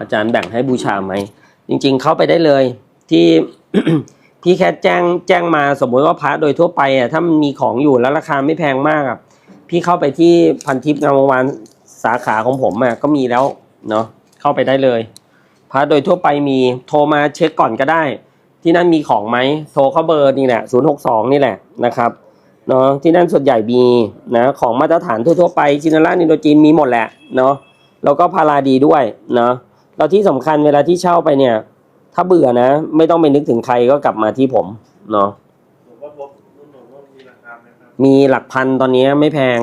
อาจารย์แบ่งให้บูชาไหม จริง ๆ เข้าไปได้เลยที่พี่แค่แจ้งแจ้งมาสมมุติว่าพระโดยทั่วไปอะถ้ามันมีของอยู่แล้วราคาไม่แพงมากอะพี่เข้าไปที่พันทิพย์งามวานสาขาของผมอะก็มีแล้วเนาะเข้าไปได้เลยพระโดยทั่วไปมีโทรมาเช็คก่อนก็ได้ ที่นั่นมีของไหมโทรเข้าเบอร์นี่แหละ0 6 2 นี่แหละนะครับเนาะที่นั่นส่วนใหญ่มีนะของมาตรฐานทั่วๆไปจินาร่านิโดจีนมีหมดแหละเนาะแล้วก็พาราดีด้วยเนาะ แล้วที่สำคัญเวลาที่เช่าไปเนี่ย ถ้าเบื่อนะ ไม่ต้องไปนึกถึงใครก็กลับมาที่ผมเนาะหลวงพ่อพบรุ่นหลวงพ่อมีราคาไหมครับมีหลักพันตอนนี้ไม่แพง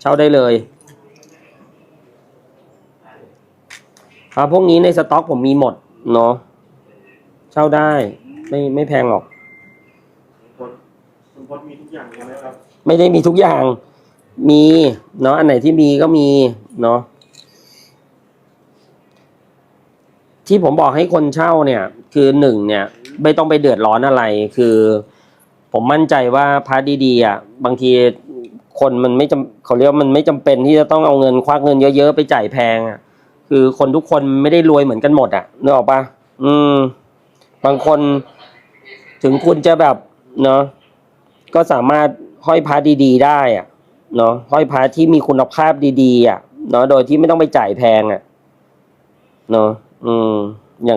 เช่าได้เลยครับพวกนี้ในสต็อกผมมีหมดเนาะเช่าได้ไม่ไม่แพงหรอกหลวงพ่อหลวงพ่อมีทุกอย่างเลยไหมครับ ไม่ได้มีทุกอย่างมีเนาะอันไหนที่มีก็มีเนาะ ที่ผมบอกให้คนเช่าเนี่ยคือหนึ่งเนี่ยไม่ต้องไปเดือดร้อนอะไร คือผมมั่นใจว่าพาร์ทดีๆอะบางทีคนมันไม่จำเขาเรียกว่ามันไม่จำเป็นที่จะต้องเอาเงินควักเงินเยอะๆไปจ่ายแพงอะคือคนทุกคนไม่ได้รวยเหมือนกันหมดอะนึกออกปะอืม บางคนถึงคุณจะแบบเนาะก็สามารถห้อยพระดีๆได้อะเนาะห้อยพระที่มีคุณภาพดีๆอะเนาะโดยที่ไม่ต้องไปจ่ายแพงอะเนาะ อืมอย่า